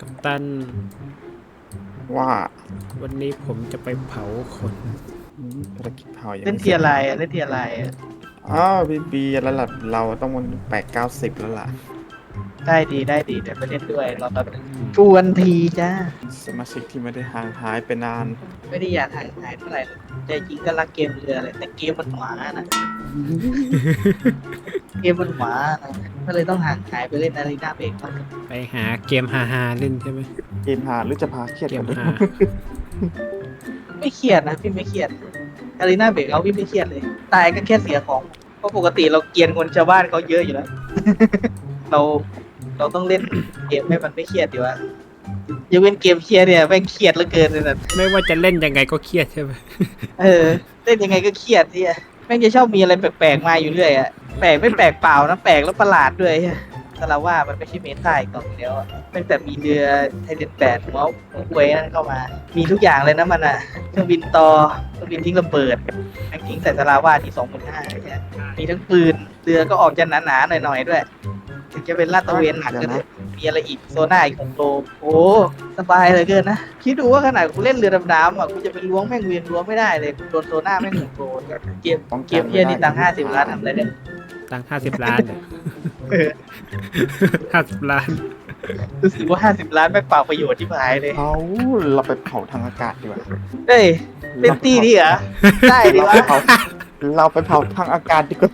กัปตัน ว่าวันนี้ผมจะไปเผาคนอืมภารกิจเผายังเล่นไม่เทียร์อะไรอะเล่นเทียร์อะไรอะอ้าวบีบีแล้วล่ะเราต้องมันแปดเก้าสิบแล้วล่ะ ได้ดีได้ดีเดี๋ยวไปเล่นด้วยรอแป๊บนึงชวนทีจ้าสมาชิกที่ไม่ได้ห่างหายไปนาน ไม่ได้อยากห่างหายเท่าไหร่หรอกแต่จริงก็รักเกมเรือเลยแต่เกมมันหวานะ เกมมันหวานะ ก็เลยต้องห่างหายไปเล่นอารีนาเบรกบ้างไปหาเกมฮาๆเล่นใช่ไหมเกมหาหรือจะพาเครียดเกกัมนด้วยฮาไม่เครียดนะพี่ไม่เครียดอารีนาเบรกเอาพี่ไม่เครียดเลย ตายก็แค่เสียของเพราะปกติเราเกรียนคนชาวบ้านเขาเยอะอยู่แล้ว เราเราต้องเล่นเกมให้มันไม่เครียดดีวะยกเว้นเกมเครียดเนี่ยแม่งเครียดเหลือเกินเลยนะ ไม่ว่าจะเล่นยังไงก็เครียดใช่ไหมเออเล่นยังไงก็เครียดเนี่ยแม่งจะชอบมีอะไรแปลกๆมาอยู่เรื่อยอะ แปลกไม่แปลกเปล่านะแปลกแล้วประหลาดด้วยเหี้ยแต่เราว่ามันไม่ใช่เมตาอีกต่อไปแล้วตั้งแต่มีเรือไทเดนแปดหัวหัวเวยนั่นเข้ามา มีทุกอย่างเลยนะมันอะเครื่องบินต่อเครื่องบินทิ้งระเบิดแม่งทิ้งใส่สลาว่าที่สองพันห้ามีทั้งปืนเรือก็ออกจะหนาๆหน่อยๆด้วย ถึงจะเป็นลาดตระเวนหนักก็เถอะ มีอะไรอีกโซน่าอีกหกโลโอ้สบายเหลยเกินนะ คิดดูว่าขนาดกูเล่นเรือดำน้ำอะกูจะไปล้วงแม่งเวียนล้วงไม่ได้เลยกูโดนโซน่าแม่งหนึ่งโลเกมเกมเพี้ยนี่ตังห้าสิบล้านทำอะไรได้ตังห้าสิบล้านเนี่ยเออห้าสิบล้านรู้สึกว่าห้าสิบล้านแม่งเปล่าประโยชน์ที่หายเลยเอาเราไปเผาทางอากาศดีกว่าเฮ้ยเล่นตีดีเหรอได้ดิเราวะไปเผาเราไปเผาทางอากาศดีกว่า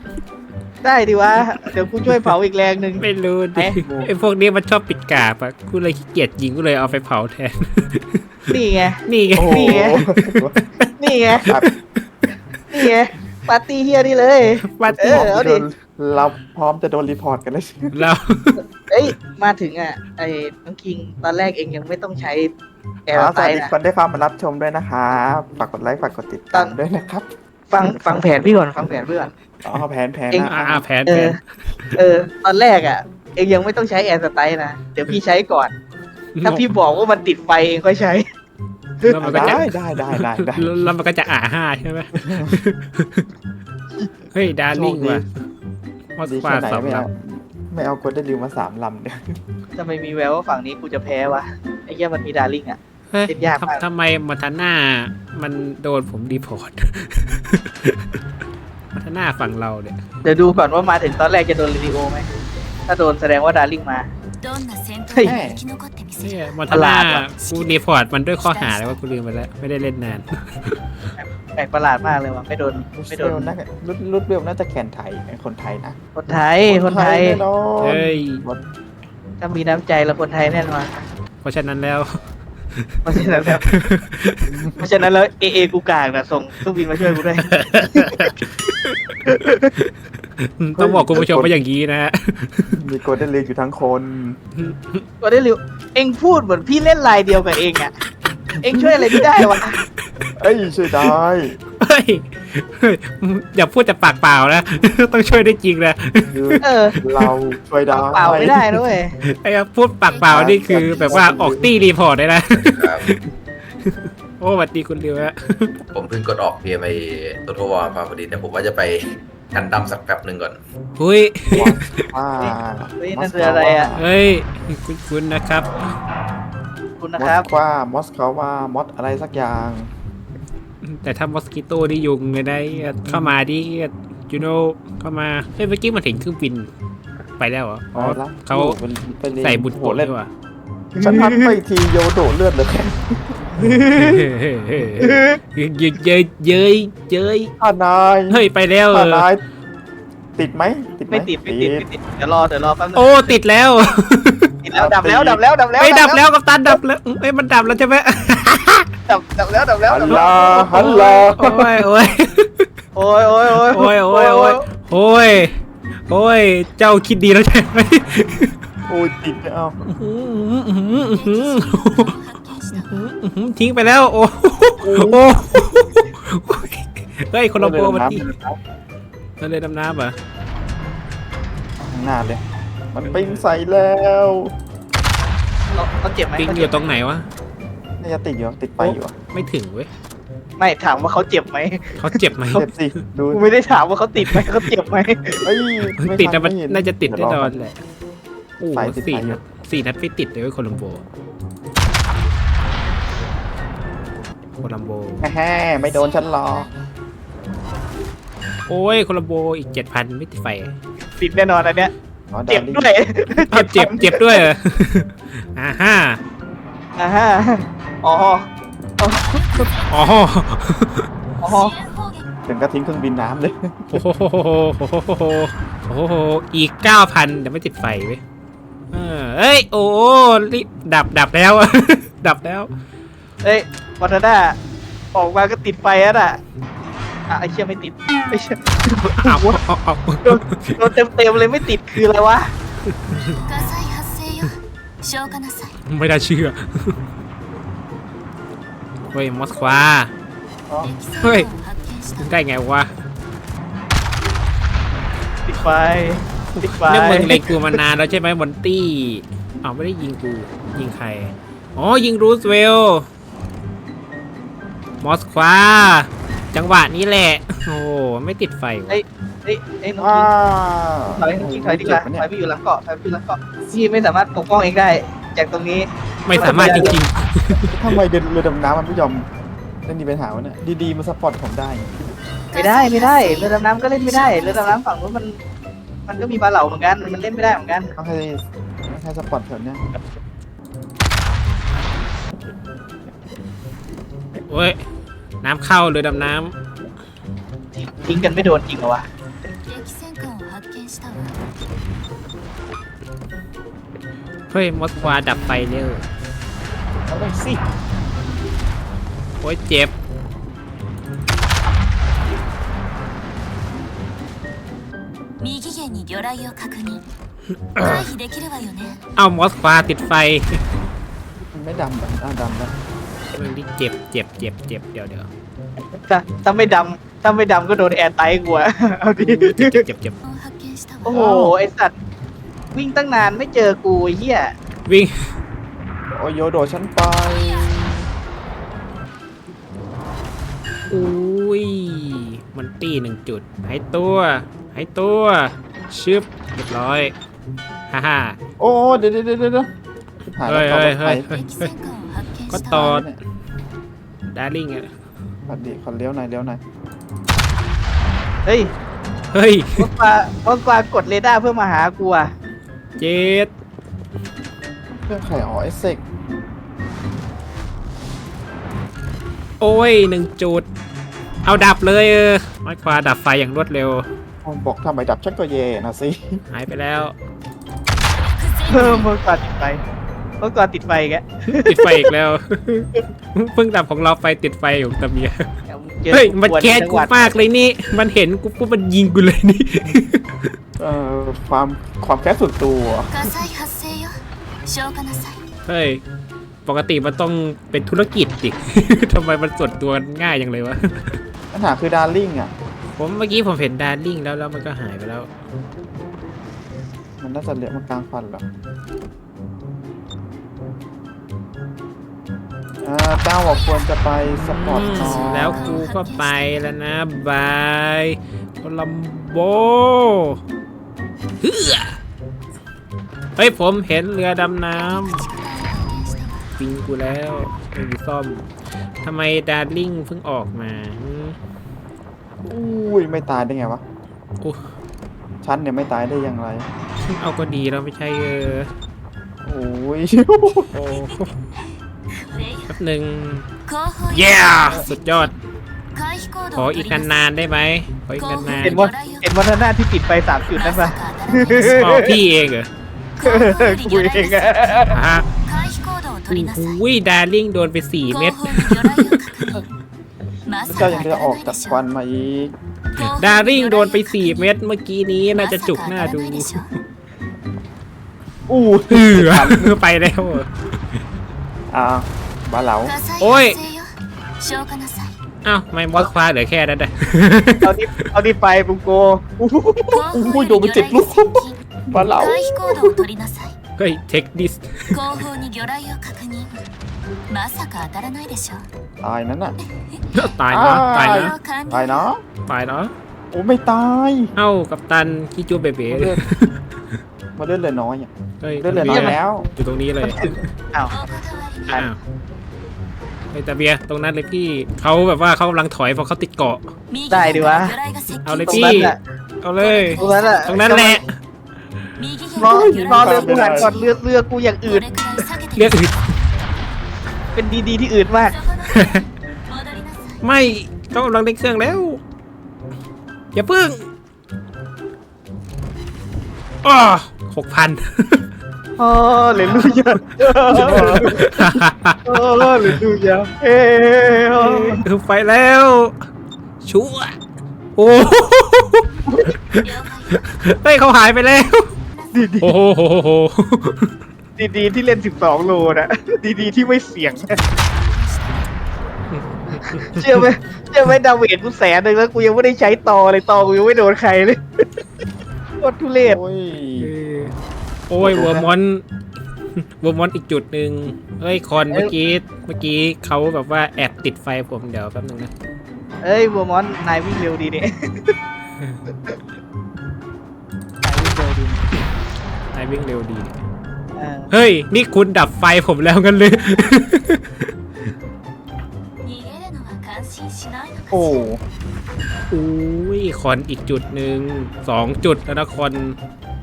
ได้ดิวะ เดี๋ยวกูช่วยเผาอีกแรงหนึ่ง ไม่รู้ดิเอ๊ะ ไอ้พวกนี้มันชอบปิดกาบอะกูเลยขี้เกียจยิงกูเลยเอาไปเผาแทน นี่ไง นี่ไง โอ้โห นี่ไงนี่ไงครับนี่ไง ปาร์ตี้เฮียนี่เลยวัดเออเอาดิ เราพร้อมจะโดนรีพอร์ตกันแล้วใช่ไหมเราเอ้ย มาถึงอะ ไอ้น้องคิง ตอนแรกเองยังไม่ต้องใช้แอร์ครับสไตวัสดีนะ คนได้เข้ามารับชมด้วยนะครับฝากกดไลค์ฝากกดติดตามด้วยนะครับ ฟังฟังแผนพี่ก่อน ฟังแผนพี่ก่อน อ๋อแผนแผนเอ็งนะอ่าแผนเอแผอนเออ ตอนแรกอะ เองยังไม่ต้องใช้แอร์สไตล์นะ เดี๋ยวพี่ใช้ก่อน ถ้าพี่บอกว่ามันติดไฟเองก็ใช้ แล้วมันก็จะได้ได้ได้ได้ได้แล้วมันก็จะอ่าห้าใช่ไหมเฮ้ยดาร์ลิงว่ะมอสดีฟาแค่ไหนสองไม่ลเอาไม่เอากดได้ริวมาสามลำเนี่ยจะไม่มีแววว่าฝั่งนี้กูจะแพ้วะ ไอ้เหี้ยมันมีดาร์ลิงอะำเฮ้ยเล่นยากมาก ทำทำไมมาทาน่ามันโดนผมดีพอร์ต มาทาน่าฝั่งเราเนี่ย เดี๋ยวดูก่อนว่ามาถึงตอนแรกจะโดนเรดิโอไหม ถ้าโดนแสดงว่าดาร์ลิงมา どんな戦闘はいでも生き残ってみせ เนี่ย る มาทาน่า ประหลาดว่ะ กูดีพอร์ตมันด้วยข้อหาอะไรว่ากูลืมไปแล้ว ไม่ได้เล่นนาน แปลกประหลาดมากเลยว่ะ ไม่โดน ไม่โดน น่ารุดรุดเร็วน่าจะแคนไทยคนไทยนะ คนไทย คนไทย แน่นอน เฮ้ย ถ้ามีน้ำใจแล้วคนไทยแน่นอน เพราะฉะนั้นแล้ว เพราะฉะนั้นแล้วเพราะฉะนั้นแล้วเอเอกูกลางนะส่งเครื่องบินมาช่วยกูด้วยต้องบอกคุณผู้ชมว่าอย่างนี้นะฮะมีโกลเด้นลีอยู่ทั้งคน ก็ได้ริวเองพูดเหมือนพี่เล่นลายเดียวกับเองอะ เองช่วยอะไรไม่ได้วะเอ้ยช่วยได้ เฮ้ยเฮ้ยอย่าพูดแต่ปากเปล่านะ ต้องช่วยได้จริงนะคือเออเราช่วยได้เปล่าไม่ได้นะเว้ยไอ้พูดปากเปล่านี่คือแบบว่าออกตี้รีพอร์ตได้นะครับโอ้สวัสดีคุณเรียวฮะผมเพิ่งกดออกเกมไอ้ตัวทวารมาพอดีแต่ผมว่าจะไปกันดั้มสักแป๊บหนึ่งก่อนหุ้ยว่าเฮ้ยนั่นคืออะไรอะเฮ้ยคุณคุณนะครับ คุณมนะอครับสว่ามอสเขาว่ามอสอะไรสักอย่าง แต่ถ้ามอสกิโต้นี่ยุงเลยได้เข้ามาดิจูโนเข้ามาเฮ้ยเมื่อกี้มันเห็นเครื่องบินไปแล้วเหรออ๋อไปละเขาไปรียนใส่บุญโกโหดเล่ด้นวยว่ะฉันพักไปทีโยโดดเลือดเลยแค่เย้ยเย้ยเย้ยเย้ยเย้ยท่านายเฮ้ยไปแล้วท่านายติดไหมติดไหมไม่ติดไม่ติดไม่ติดเดี๋ยวรอเดี๋ยวรอแป๊บนึงโอ้ติดแล้วติด แล้วดับแล้วดับแล้วดับแล้วไม่ดับแล้วกับตันดับแล้วเอ้ยมันดับแล้วใช่ไหมดับดับแล้วดับแล้วฮัดัลบโหลแล้วฮัลโหลโอ้ยโอ้ยโอ้ยโอ้ยโอ้ยโอ้ยโอ้ยโอ้ยโอ้ยโอ้ยเจ้าคิดดีแล้วใช่ไหมโอ้ยติดไม่เอาอื้อหืออื้อหืออื้อหือทิ้งไปแล้วโอ้โอ้เฮ้ยคนละโปรมาทีนั่นเลยดำน้ำเหรอ ข้างหน้าเลย มันปิ้งใส่แล้ว เขาเขาเจ็บไหมปิงเขาอเจ็ยู่บตรงไหนวะ น่าจะติดอยู่ติดไฟอยู่อะไม่ถึงเว้ยไม่ถามว่าเขาเจ็บไหมเขาเจ็บไหม เจ็บสิดูกูไม่ได้ถามว่าเขาติดไหมเขาเจ็บไหมเอ้ยไม่ติดทันะมันไเห็ น่าจะติดเยวแน่รนอนแหละโอ้ไฟติดสี่ไฟอยู่สี่นัดไม่ติดเลยเว้ยโคลัมโบโคลัมโบ แฮ่ไม่โดนฉันหรอกโอ้ยโคลัมโบอีกเจ็ดพันไม่ติดไฟติดแน่นอนอันเนี้ยอ๋อเจ็บดาริ่งด้วยอ้าวเจ็บเจ็บด้วยเหรอ อ่าฮ่อ่าฮะอ๋ออ๋ออ๋อถึงก็ทิ้งเครื่องบินน้ำเลย โอ้โหโอ้โหโอ้โหอีกเก้าพันยังไม่ติดไฟเว้ยเอ้ยโอ้โหรีบดับดับแล้ว ดับแล้วเอ้ยวันนาออกมาก็ติดไฟแล้วน่ะอะไอเชี่ยไม่ติดไอเชี่ยอ้าวอ้าอ้าวโดนเต็มเต็มเลยไม่ติดคืออะไรวะ 消火なさい ไม่ได้เชื่อ เฮ้ย มอสควา 敵戦はい艦を発見した ได้ไงวะ ติดไฟติดไฟ เนี่ยมึงเล็งกูมานานแล้วใช่ไหมบอนตี้อ้าวไม่ได้ยิงกู ยิงใคร อ๋อ ยิงรูสเวล มอสควา จังหวะนี้แหละ โอ้ไม่ติดไฟวะ เฮ้ย เฮ้ยเฮ้ยน้องอ้ากินถอยน้องกินถอยดีกว่าเจ็บปะถเนี่อยยไปอยู่หลังเกาะถอยไปอยู่หลังเกาะพี่ไม่สามารถปกป้องเองได้ จากตรงนี้ ไม่สามารถจริงทำไมเดินเรือดำน้ำมันไม่ยอมเล่นดีปัญหาวะเนี่ยดีๆมาซัพพอร์ตผมได้ไม่ได้ไม่ได้เรือดำน้ำก็เล่นไม่ได้เรือดำน้ำฝั่งนู้นมัน มันก็มีปลาเหล่าเหมือนกันมันเล่นไม่ได้เหมือนกันต้องให้ให้ซัพพอร์ตแถวเนี้ยๆโอ้ย น้ำเข้าเลยดำน้ทิ้งกันไม่โดนจริงเหรอวะ เฮ้ย มอสควาดับไฟเร็ว เอาเลยสิ โอ้ย เจ็บ 右舷に魚雷を確認回避できるわよね เอามอสควาติดไฟ มันไม่ดำแบบหน้าดำแล้ว เรื่องที่เจ็บเจ็บเจ็บเจ็บเดี๋ยวเดี๋ยว ถ้าถ้าไม่ดำถ้าไม่ดำก็โดนแอร์ไตท์กูอะ เอาดิ เจ็บเจ็บเจ็บเจ็บ を発見した โอ้ わ โหไอสัตว์ วิ่งตั้งนานไม่เจอกูเฮียวิ่ง โอโยโดฉันไป อุ้ย มันตีหนึ่งจุด ให้ตัว ให้ตัว ชึบ เรียบร้อย ฮ่าฮ่า โอ้เดี๋ยวเดี๋ยวเดี๋ยวเดี๋ยวเฮ้ยเฮ้ยเฮ้ยก็ตอดดาริ่งอะบัดดีขอเลี้ยวหน่อยเลี้ยวหน่อยเฮ้ยเฮ้ยพรถปลาพรถปลากดเรดาร์เพื่อมาหากูอะ เจ็ดเครื่องไข่อ๋อเอสเซกโอ้ยหนึ่งจุด เอาดับเลยเออมอสควาดับไฟอย่างรวดเร็ว ผมบอกทำไมดับฉันก็เย่นะสิหายไปแล้ว เพิ่มเมื่อก่อนติดไฟเมื่อก่อนติดไฟแกติดไฟอีกแล้ว เพิ่งดับของเราไฟติดไฟอยู่ตะเมียจอ เฮ้ย มัน ปวด แค้น จัง กู หวัด มากเลยนี่ มันเห็นกูปุ๊บมันยิงกูเลยนี่ เอ่อความความแค้นส่วนตัว 火災発生よ消火なさい เฮ้ย ปกติมันต้องเป็นธุรกิจดิ ทำไมมันส่วนตัวง่ายอย่างเลยวะ ปัญหาคือดาร์ลิงอ่ะ ผมเมื่อกี้ผมเห็นดาร์ลิงแล้วแล้วมันก็หายไปแล้ว มันน่าจะเลี้ยวมากลางฟันเหรอ อ่าเจ้าบอกควรจะไปสปอร์ตน้อยแล้วกูก็ไปแล้วนะบายโคลัมโบเฮ้อเฮ้ยผมเห็นเรือดำน้ำปิงกูแล้วไม่มีซ่อมทำไมดาร์ลิงเพิ่งออกมาหืมอุ้ยไม่ตายได้ไงวะโอ้ฉันเนี่ยไม่ตายได้อย่างไร เอาก็ดีแล้วไม่ใช่เออโอ้ยโอ้แป๊บหนึ่งเย้สุดยอด ขออีกนานๆได้ไหมขออีกนานๆเอ็นว่าเอ็นว่าหน้าที่ปิดไปสามจุดนั่นปะอ๋พี่เองเหรอกูเองอะฮะอุ้ยดาริ่งโดนไปสี่เม็ดก็ยังจะออกจากควันมาอีก ดาริ่งโดนไปสี่เม็ดเมื่อกี้นี้น่าจะจุกหน้าดู อู้หือไปแล้วอ่า บ้านเราโอ้ยอ้าวไม่บอสคว้าเหลือแค่นั้นนะเอาที่เอาดีไปปุงโกโอ้ยโดนไปเจ็ดลูกบ้านเราเฮ้ยเทคดิสตายนั่นน่ะตายเนาะตายเนาะตายเนาะตายเนาะโอ้ไม่ตายเอ้ากับตันขี้จูเบเบ๋มาเล่นเลยน้อยเนี่ยเล่นเลยน้อยแล้วอยู่ตรงนี้เลยอ้าว ไอตาเบียตรงนั้นเลยพี่เขาแบบว่าเขากำลังถอยเพราะเขาติดเกาะ ได้ดีวะ เอาเลยพี่เอาเลย ตรงนั้นแหละตรงนั้นแหละรอรอเรือกูหันก่อนเรือเรือกูอย่างอื่น เรือกอื่นเป็นดีๆที่อื่นมาก ไม่เขากำลังได้เครื่องแล้ว อย่าเพิ่งอ๋อหกพัน โอ้เลลูยาโอ้เลลูยาเอ้ยไปแล้ว ชั่ว โอ้了解เฮ้ยเขาหายไปแล้ว ดีโอ้โหโหโหๆดีๆที่เล่น 12 โลนะดีๆที่ไม่เสี่ยง เชื่อไหมเชื่อไหมดาเวดกูแสนหนึ่งแล้วกูยังไม่ได้ใช้ตอเลยตอกูยังไม่โดนใครเลยโคตรทุเรศ โอ้ย โอ้ยวัวมอนวัวมอนอีกจุดหนึ่งเฮ้ยคอนเมื่อกี้เมื่อกี้เขาแบบว่าแอบติดไฟผมเดี๋ยวแป๊บนึงนะ เอ้ยบัวมอนนายวิ่งเร็วดีเนี่ยนายวิ่งเร็วดี นายวิ่งเร็วดี เออ เฮ้ย นี่คุณดับไฟผมแล้วกันเลย 逃げるのは感心しないのか โอ้ しら อุ้ยคอนอีกจุดหนึ่งสองจุดแล้วนะคอน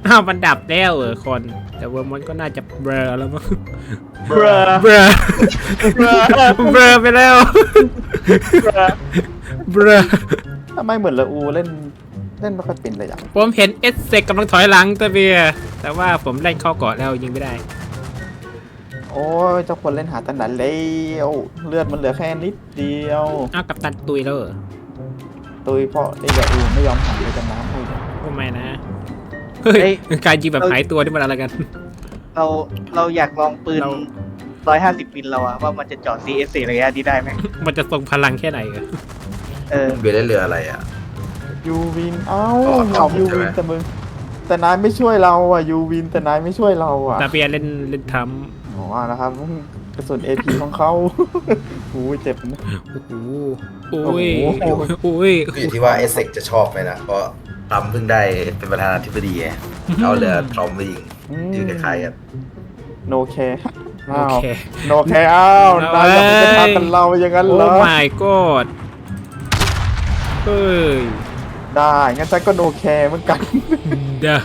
อ้าวมันดับแล้วเออคอนแต่ว่ามันก็น่าจะเบลอแล้วมั้งเบรอเบลอเบลอเบลอไปแล้วเบลอทำไมเหมือนละอูเล่นเล่นไม่ค่อยเป็นเลยอะผมเห็นเอสเซกกำลังถอยหลังตะเบียร์แต่ว่าผมเล่นเข้าเกาะแล้วยิงไม่ได้ โอ้ยเจ้าคนเล่นหาตั้งนานแล้วเลือดมันเหลือแค่นิดเดียวอ้าวกับตันตุยแล้วเหรอตุยเพราะไอ้ละอูไม่ยอมหันไปกับน้ำเลยทำไมนะ เฮ้ยการยิงแบบหายตัวนี่มันอะไรกัน เราเราอยากลองปืนเรา ร้อยห้าสิบมิลเราอะว่ามันจะเจอด CS ระยะนี้ได้ไหมมันจะทรงพลังแค่ไหนกันเออเบียร์ได้เรืออะไรอะ ยูวิน เอ้าอ๋อเอายูใช่ไหวิม นแต่มึงแต่นายไม่ช่วยเราอะยูวินแต่นายไม่ช่วยเราอะตาเบียร์เล่นเล่นทอ๋อนะครับกระสุน AP ของเขาโอ้ยเจ็บนะำโอ้โหอุ้ยโอ้โหอุ้ยก็อยู่ที่ว่าเอสเซกจะชอบไหมนะ เพราะ ทำเพิ่งได้เป็นประธานาธิบดีไงเอาเรือทรอมมายิงยืนคล้ายๆกันโนแคร์โอเค โนแคร์อ้าวเอานายอยากจะเว้ยทำกันเราอย่างนั้นโอ้ เหรอ my god เฮ้ยได้งั้นฉันก็โนแคร์เหมือนกัน เด้อ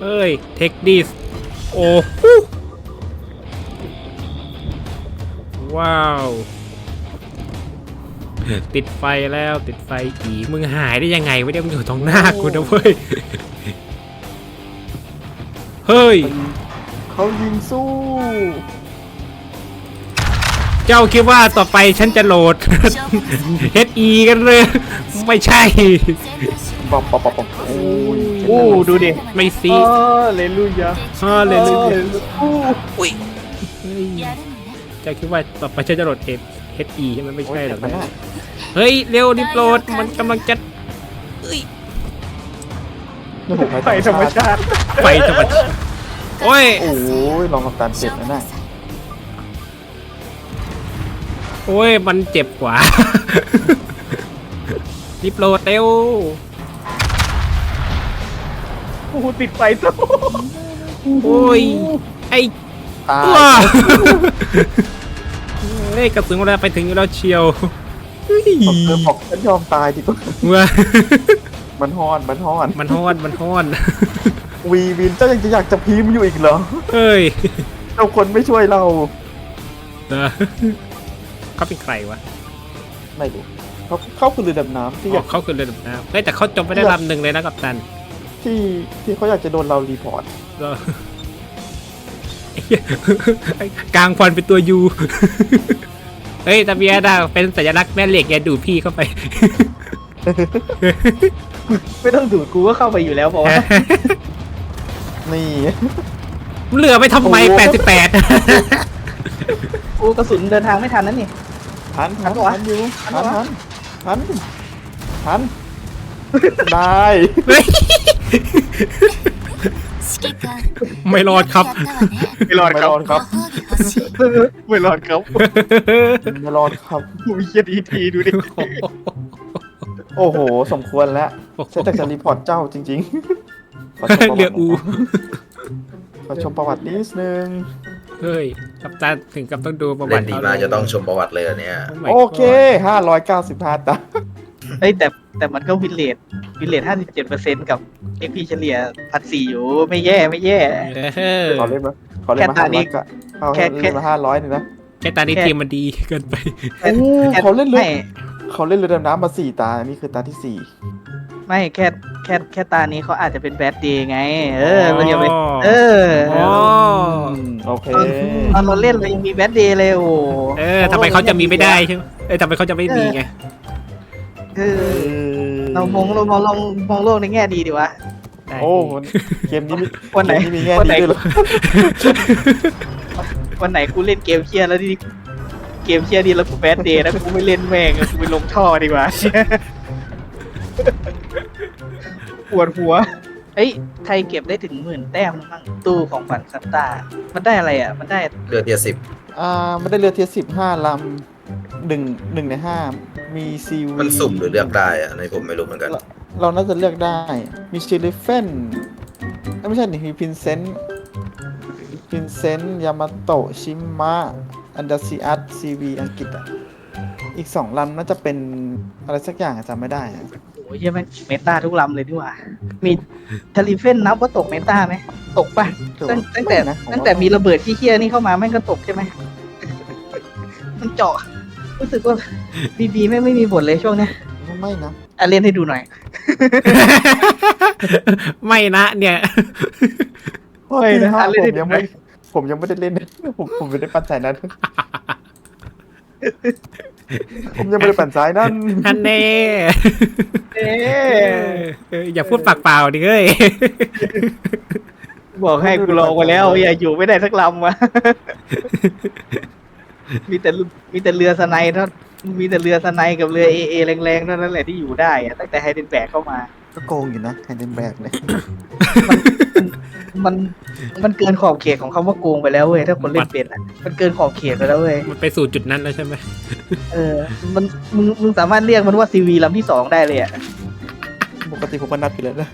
เฮ้ยเทคดิสโอ้โหว้าว ติดไฟแล้วติดไฟอีกมึงหายได้ยังไงไม่ได้มึงอยู่ตรงหน้ากูนะเว้ยเฮ้ยเขายิงสู้ เจ้าคิดว่าต่อไปฉันจะโหลดเฮดอีกันเลยไม่ใช่ปอบบอบโอ้ยโอ้ดูดิไม่ซีเลลูยาเลลูยาอ้ยเจ้าคิดว่าต่อไปฉันจะโหลดเอ HE ใช่ไหมไม่ใช่หรอกนะเฮ้ย เร็วดิโปรดมันกำลังจะเอ้ยไฟธรรมชาติไฟธรรมชาติโอ้ยโอ้ยลองกัตานเจ็บนะน่ะโอ้ย มันเจ็บกว่าดิโปรดเร็วโอ้ติดไฟตู้โอ้ยไอ้ตาย เฮ้ยกระสุนเวลาไปถึงอยู่แล้วเชียวเฮ้ยผมเธอบอกฉันยอมตายดีกว่าว้ามันฮอนมันฮอนมันฮ้อนมันฮ้อนวีวินเจ้ายังจะอยากจะพิมพ์อยู่อีกเหรอเฮ้ยเจ้าคนไม่ช่วยเราเออเขาเป็นใครวะไม่รู้เขาเขาคือเรือดำน้ำที่ออ๋ยาอกเขาคือเรือดำน้ำเฮ้ยแต่เขาจมไปได้ลำหนึ่งเลยนะกับตันที่ที่เขาอยากจะโดนเรารีพอร์ตก็ กลางฟันเป็นตัวยูเฮ้ยตะเบียดาเป็นสัญลักษณ์แม่เหล็กแกดูพี่เข้าไป ไม่ต้องดูดกูก็เข้าไปอยู่แล้วพอนี่เหลือไปทำไมแปดสิบแ88 กูกระสุนเดินทางไม่ทันนั่นนี่ ทันทันวะทันทันทันทันทัน ได้ย ไม่รอดครับ ไม่รอดครับไม่รอดครับไม่รอดครับไม่รอดครับ โอ้ยเหี้ดีทีดูดิโอ้โห สมควรแล้วฉันจะจะรีพอร์ตเจ้าจริงๆขระยคอู ขอชมประวัตินิดนึง เฮ้ย กับตันถึงกับต้องดูประวัเล่นติดีมาจะต้องชมประวัติเลยเนี่ย โอเคห้าร้อยเก้าสิบ595 ตา เอ้ยแต่แต่มันก็วินเลทวินเลทห้าสิบเจ็ดเปอร์เซ็นต์กับเอ็กพีเฉลี่ยพันสี่อยู่ไม่แย่ไม่แย่ เออขอเล่นมาขอเล่นมาแค่ตาห้านี้ร้อยก็เอาแค่แค่เล่นมาห้าร้อยหนึ่งนะแค่ตอนนี้แค่ทีมมันดีเกินไปแค่โอ้เขาเล่นเรือไม่เขาเล่นเรือดำน้ำมาสี่ตานี่คือตาที่สี่ไม่แค่แค่แค่ตานี้เขาอาจจะเป็นแบดเดย์ไง เออเราอย่าไปเอออ๋ออืมโอเค ตอนเราเล่นเรายังมีแบดเดย์เลยโอ้ เออทำไมเขาจะมีไม่ได้ใช่ไหมเออทำไมเขาจะไม่มีไง เออเรามองเรามองลองมองโลกในแง่ดีดีวะ โอ้มันเกมนี้มีวันไหน เกมนี้มีแง่วันดีไหนด้วยเหรอวันไหนกูเล่นเกมเชียร์แล้วดิเกมเชียร์ดีแล้วกูแบดเดย์แล้วกูไม่เล่นแม่งกูไปลงท่อดีกว่าปวดหัวเอ้ยใครเก็บได้ถึงหมื่นแต้มมั่งตู้ของฝันซันตามันได้อะไรอะ มันได้เรือเทียสิบอ่ามันได้เรือเทียสิบห้าลำหนึ่งหนึ่งในห้า มีซีวีมันสุ่มหรือเลือกได้อะในผมไม่รู้เหมือนกัน เราน่าจะเลือกได้ มีชิลิเฟนไม่ใช่นี่มีพินเซนต์พินเซนต์ยามาโตะชิมะ อันดาซิอัตซีวีอังกฤษอะ อีกสองลำน่าจะเป็นอะไรสักอย่างอะจำไม่ได้อะโอ้ยยังไม่งเมตาทุกลำเลยดีกว่า มีทาริเฟนนับว่าตกเมตาไหมตกปะตั้งตั้งแต่ ไม่นะผตั้งว่าแต่มีระเบิดที่เคียนี่เข้ามาแม่งก็ตกใช่ไหม มันเจาะ รู้สึกว่าบีบีแม่งไม่มีผลเลยช่วงเนี้ยไม่นะ อะเล่นให้ดูหน่อย ไม่นะเนี่ยไม่นะที่ห้าอะเล่นผให้มดูยังหน่ไม่อยผมยังไม่ได้เล่น ผมผมไม่ได้ปั่นสายนั้น ผมยังไม่ได้ปั่นสายนั้นอันเน่เอ๊เอะอเอออย่าพูดปากเปล่าดิเฮ้ย บอกให้กูลองมาแล้ว อย่าอยู่ไม่ได้สักลำวะ มีแต่ลุมีแต่เรือสไนเท่ามีแต่เรือสไนกับเรือเอเอแรงๆเท่านั้นแหละที่อยู่ได้อะตั้งแต่ไฮเดนแบกเข้ามา ก็โกงอยู่นะไฮเดนแบกเลยมันมันเกินขอบเขตของคำว่าโกงไปแล้วเว้ยถ้าคนเล่นเป็นอะมันเกินขอบเขตไปแล้วเว้ยมันไปสู่จุดนั้นแล้วใช่ไหมเออ มันมึงมึงสามารถเรียกมันว่าซีวีลำที่สองได้เลยอะปกติผมก็นับอยู่แล้วนะ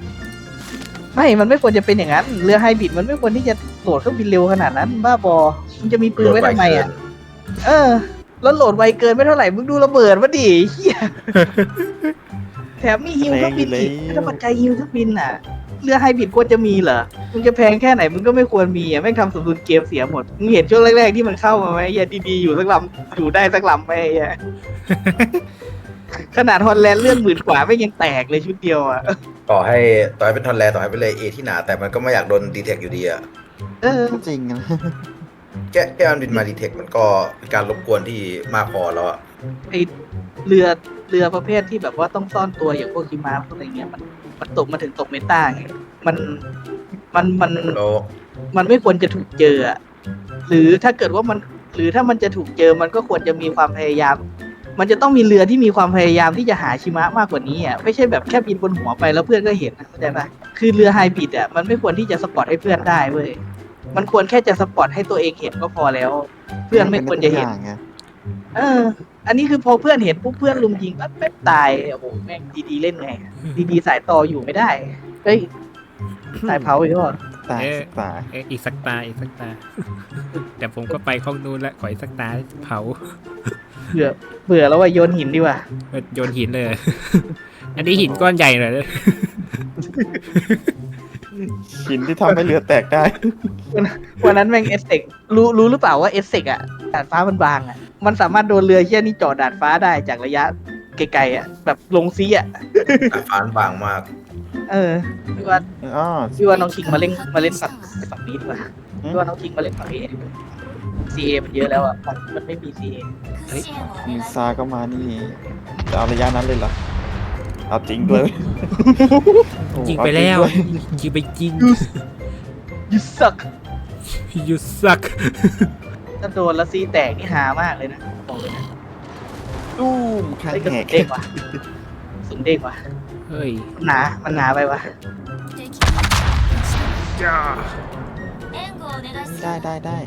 ไม่มันไม่ควรจะเป็นอย่างนั้นเรือไฮบริดมันไม่ควรที่จะโหลดเครื่องบินเร็วขนาดนั้น บ้าบอมันจะมีปืนไว้ทำไมอะ เออ แล้วโหลดไวเกินไม่เท่าไหร่ มึงดูระเบิดมาดิเฮียแถมมีฮิวเครื่องบินอีกถ้าปัจจัยฮิวเครื่องบินอะ เรือไฮบริดควรจะมีเหรอ มึงจะแพงแค่ไหนมึงก็ไม่ควรมีอะ แม่งทำสมดุลเกมเสียหมด มึงเห็นช่วงแรกๆที่มันเข้ามาไหมอย่าดีๆอยู่สักลำอยู่ได้สักลำไหมไอ้เหี้ยขนาดฮอลแลนด์เลื่อนหมื่นกว่าไม่งยังแตกเลยชุดเดียวอะ ต่อให้ต่อให้เป็นทอนแลต่อให้เป็นเลยเอที่หนาแต่มันก็ไม่อยากโดนดีเทคอยู่ดีอะเออก็จริงนะ แค่แค่มันบินมาดีเทคมันก็เป็นการรบกวนที่มากพอแล้วอะไอเรือเรือประเภทที่แบบว่าต้องซ่อนตัวอย่างพวกฮิมาพวกอะไรเงี้ยมันมันตกมาถึงตกเมตาไงมันมันมันแล้วมันไม่ควรจะถูกเจออะหรือถ้าเกิดว่ามันหรือถ้ามันจะถูกเจอมันก็ควรจะมีความพยายาม มันจะต้องมีเรือที่มีความพยายามที่จะหาชิมะมากกว่านี้อะไม่ใช่แบบแค่บินบนหัวไปแล้วเพื่อนก็เห็นนะเข้าใจปะคือเรือไฮบริดอะมันไม่ควรที่จะสปอร์ตให้เพื่อนได้เว้ย มันควรแค่จะสปอร์ตให้ตัวเองเห็นก็พอแล้ว เพื่อนไม่ควรจะเห็นป็ได้ทุกอย่างไงเออ อันนี้คือพอเพื่อนเห็นปุ๊บเพื่อนลุมยิงปั๊บแป๊บตาย โอ้โห แม่งดีๆเล่นไง ดีๆสายต่ออยู่ไม่ได้ เฮ้ย สายเผาอีกแล้วเหรอตายตายเอ๊ะอีกสักตาอีกสักตา แต่ผมก็ไปข้องนู้นแล้วขออีกสักตาเผาเบื่อ เบื่อแล้วว่าโยนหินดีกว่าเออโยนหินเลย อันนี้หินก้อนใหญ่เลย หินที่ทำให้เรือแตกได้ วันนั้นแม่งเอสเซกรู้รู้หรือเปล่าว่าเอสเซกอะดาดฟ้ามันบางอะ มันสามารถโดนเรือเชี่ยนี่จอดดาดฟ้าได้จากระยะไกลๆอะ แบบลงซีอะดาดฟ้านบางมาก เออพี่ว่าอ๋อ พี่ว่าน้องคิงมาเล่นมาเล่นฝั่งฝั่งนี้ดีกว่าพี่ว่าน้องคิงมาเล่นฝั่งนี้ดีกว่า CA มันเยอะแล้วอะมันมันไม่มีซี你มีซาก็มานี่จะเอาระยะนั้นเลยเหรอ เอาจริงเลยจริงไปแล้วจริงไปจริงยุสักยุสักถ้าโดนและซีแตกนี่หามากเลยนะตู้มใครกระสุนเด็กว่ะสุนเด็กว่ะเฮ้ยหนามันหนาไปว่ะได้ได้ได้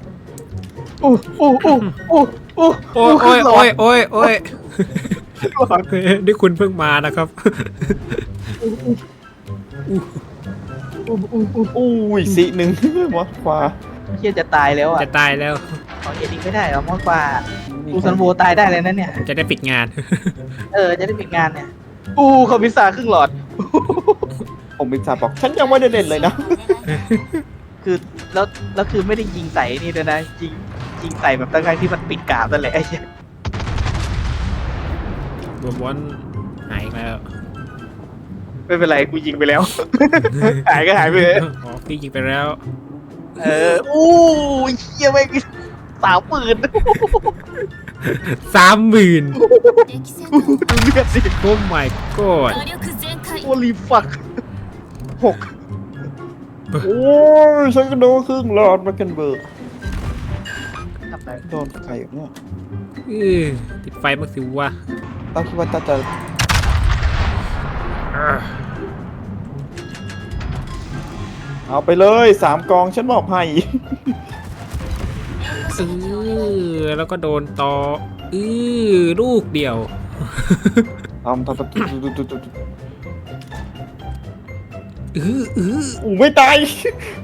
โอ้โอ้โอ้โอ้โอ้โอ้โอ้โอ้โอ้ นี่คุณเพิ่งมานะครับอู้อู้อู้อู้อีกสีหนึ่งมอสควาเฮียจะตายแล้วอะจะตายแล้วของเอดิงไม่ได้หรอมากกว่าอูซันโวตายได้เลยนะเนี่ย จะได้ปิดงาน เออ จะได้ปิดงานเนี่ย อู้คอมพิซซ่าครึ่งหลอด ผมบินซาบอก ฉันยังไม่ได้เด่นเลยนะ คือแล้วแล้วคือไม่ได้ยิงใส่นี่ด้วยนะ ยิงยิงใส่แบบตั้งๆที่มันปิดกราบนั่นแหละไอ้เหี้ย รวมวอนหายอีกแล้ว ไม่เป็นไรกูยิงไปแล้ว หายก็หายไปเลย อ๋อพี่ยิงไปแล้ว เออ อู้ยเฮียไม่งสาวปืน สามหมื่น 敌戦 ดูเลือดสิ โอ้ my god 火力全开 โอลีฟักหก โอ้ย ฉันก็โดนครึ่งหลอดมากันเบิร์ก ทำไร โดนใครอยู่เนี่ย เออติดไฟมั้งสิวะ ตั้งคิดว่าจะจะเอาไปเลยสามกองฉันมอบให้เออแล้วก็โดนต่อเออลูกเดียวทำทำทำตุ๊ดตุ๊ดตุ๊ดตุ๊ดเออเอออู้ไม่ตาย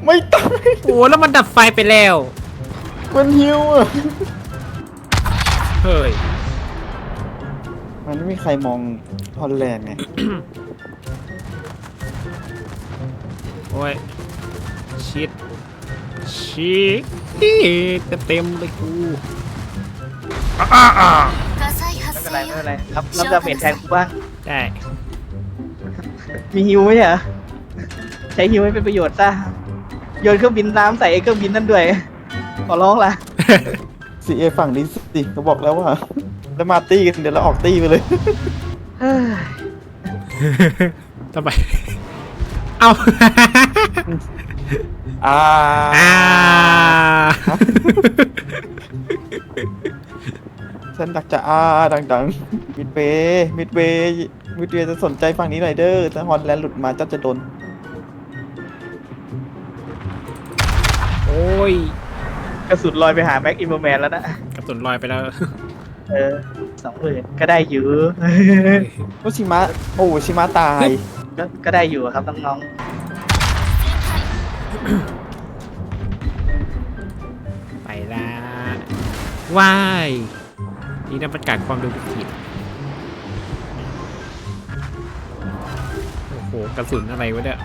ไม่ตายโอ้แล้วมันดับไฟไปแล้วมันหิวอะเฮ้ย มันไม่มีใครมองฮอลแลนด์ไง โอ้ยชิดชิดเต็มเลยกูอ่าอ่า 火災 ไม่ 発 เป็นไร 生 ไม่เป็นไร よ รับรับดาเมจแทนกูบ้าง ได้ มีฮิวไหมเหรอใช้ฮิวให้เป็นประโยชน์ซะโยนเครื่องบินน้ำใส่ไอ้เครื่องบินนั่นด้วย ขอร้องล่ะ ซีเอฝั่งนี้สิเขาบอกแล้วว่า แล้วมาตี้กันเดี๋ยวเราออกตี้ไปเลยเฮ้ยทำไม เอา อ่า อ่า ฉันดักจะอ่าดังๆมิดเวย์มิดเวย์มิดเวย์จะสนใจฝั่งนี้หน่อยเด้อถ้าฮอลแลนด์หลุดมาเจ้าจะโดน โอ้ย กระสุนลอยไปหาแม็กอิมแมนแล้วนะ กระสุนลอยไปแล้ว ออสองหมื่นก็ได้อยู่ โอชิมะโอ้ชิมะตายก็ได้อยู่ครับน้องไปละว้าย นี่นับประกาศความเร็วผิดโอ้โห กระสุนอะไรวะเนี่ย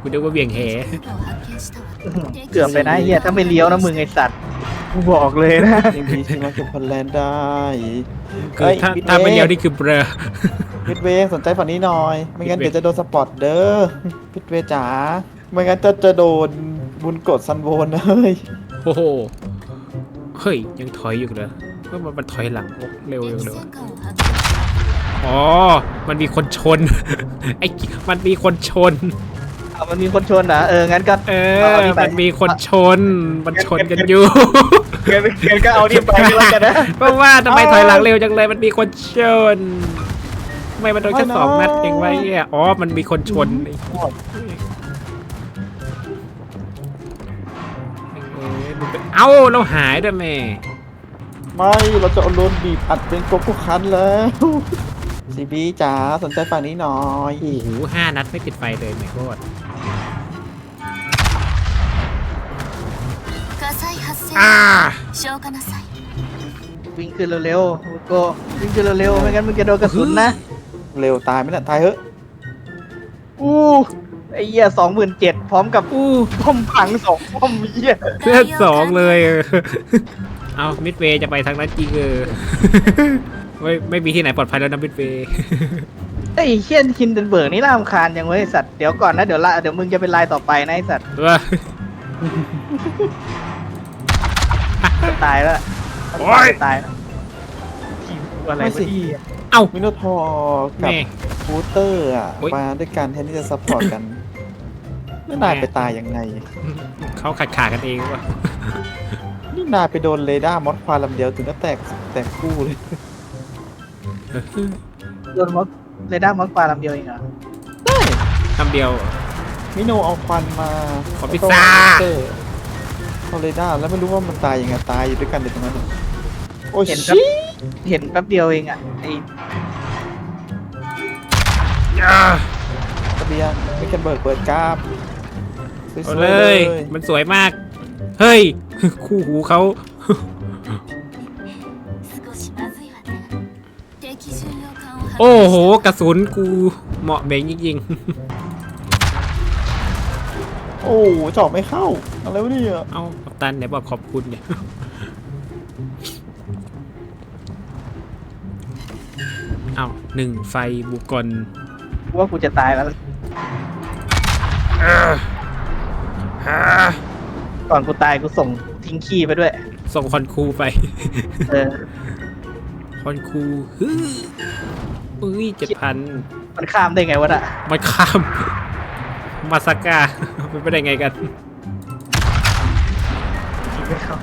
กูนึกว่าเบี่ยงแหเกือบไปนะเฮียถ้าไม่เลี้ยวนะมึงไอสัตว์ กูบอกเลยนะ ยังมีชิมังเก็บคแลนได้คืเฮ้อยถ้าบิดถ้าเป็นเดียวนี่คือเบลอ พิทเวยสนใจฝั่งนี้หน่อย ไม่งั้นเดี๋ยวจะโดนสปอตเด้อพิทเวยจ๋าไม่งั้นจะจะโดนบุญกดซันโวนเลยโอ้โห เฮ้ย ยังถอยอยู่เลยมันมันถอยหลังเร็วเร็วเร็วอ๋อ มันมีคนชน ไอ้ มันมีคนชน อามันมีคนชนนะเอองั้นก็เอเอาอนี่ไปมันมีคนชน มันชนกันอยู่เกินเกินก็เอาที่ไปก็แล้วกันนะ เพราะว่าทำไมถอยหลังเร็วจังเลย มันมีคนชนทำไมมันโดนแค่สองนัดเองวะเนี่ยอ๋อ มันมีคนชนไอ้เอ้ยมึงไปเอ้า เราหายด้วยแม่ ไม่เราจะเอาโดนบีบอัดเป็นโกโก้คันแล้วซีบีจ๋าสนใจฝั่งนี้หน่อย โอ้โหห้านัดไม่ติดไฟเลยไม่โคตร อ่าวิ่งขึ้นเร็วๆโกวิ่งขึ้นเร็วๆไม่งั้นมึงจะโดนกระสุนนะ เร็วตายไหมล่ะตายเฮ้ะอู้ไอ้เหี้ยสองหมื่นเจ็ดพร้อมกับอู้ป้อมผังสองป้อมเหี้ยเลือสองเลยเอามิดเวย์จะไปทางนั้นจริงเออไม่ไม่มีที่ไหนปลอดภัยแล้วนะมิดเวย์ไอ้เชี่ยนคินเดนเบิร์กนี่น่ามคานยังเว้ยสัตว์เดี๋ยวก่อนนะเดี๋ยวละเดี๋ยวมึงจะเป็นลายต่อไปนะไอ้สัตว์ว่า จะตายแล้วโอ๊ย จะตายแล้วทีมกูอะไรวะที่เอ้า มิโนทอร์กับแม่บูเตอร์อะโอ๊ย มาด้วยกันแทนที่จะซัพพอร์ตกันแล้วนายไปตายยังไง เขาขาดขากันเองวะนี่นายไปโดนเรดาร์มอสควาลำเดียวถึงก็แตกแตกคู่เลย โดนมอสเรดาร์มอสปลาลำเดียวเองเหรอคำเดียว มิโนเอาควันมาขอพิซซ่า แล้วก็บูเตอร์ เอาเรดาร์แล้วไม่รู้ว่ามันตายยังไงตายอยู่ด้วยกันเลยตรงนั้นอะโอ้ เห็น ชิ แป๊บเห็นแป๊บเดียวเองอ่ะไอ้ อ่า ส เบียร์ไม่แคนเบิร์กเปิดกราบสว เอา ๆ เลย มันสวยมาก เฮ้ย คู่หูเขา 少しまずいわね敵巡洋艦を発 โอ้ 見 โห した กระสุนกูเหมาะเบงจริง โอ้โหเจาะไม่เข้า อะไรวะเนี่ยๆเอากัปตันไหนบอกขอบคุณเนี่ยเอาหนึ่งไฟบุกกลกูว่ากูจะตายแล้วก่อนกูตายกูส่งทิ้งขี้ไปด้วย ส่งคอนคูไปเออคอนคูฮึอุ้ยเจ็ดพันมันข้ามได้ไงวะน่ะมันข้าม มาสกกาเป็นไปได้ไงกันยิงไปเขา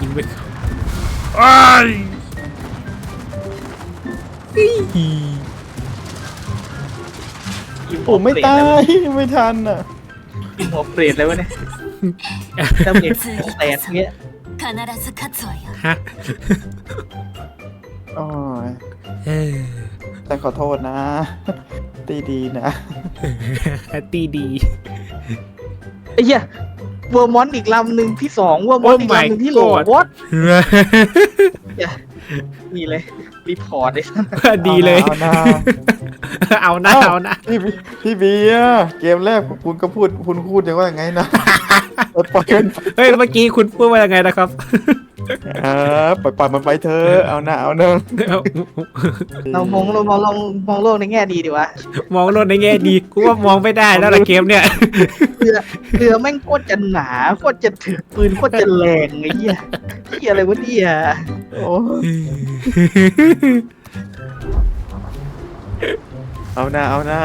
ยิงไปเขาไอ้ผมไม่ตายไม่ทันอะผมเปลี่ยนเลยวะเนี่ยจะเปลี่ยนแตกเงี้ยฮะอ๋อเออแต่ขอโทษนะ ตีดีนะตีดี ไอ้เหี้ยเวอร์มอนอีกลำหนึ่งที่สองเวอร์มอน Oh อีกลำหนึ่งที่โหล my god วอตนี่เลยรีพอร์ตเลยดีเลยเอาหน้าเอาหน้าเอาหน้าพี่บีพี่เบียร์เกมแรกคุณก็พูดคุณพูดอย่างว่าอย่างไงนะเออปล่อยมันไปเฮ้ย เมื่อกี้คุณพูดว่ายังไงนะครับ เออปล่อยปล่อยมันไปเถอะเอาหน้าเอาเนอะเรามองเรามองลองมองโลกในแง่ดีดีวะมองโลกในแง่ดีกูว่ามองไม่ได้แล้วละเกมเนี่ยเรือเรือแม่งโคตรจะหนาโคตรจะถือปืนโคตรจะแรงไอ้เหี้ยเหี้ยอะไรวะเนี่ยโอ้เอาหน้าเอาหน้า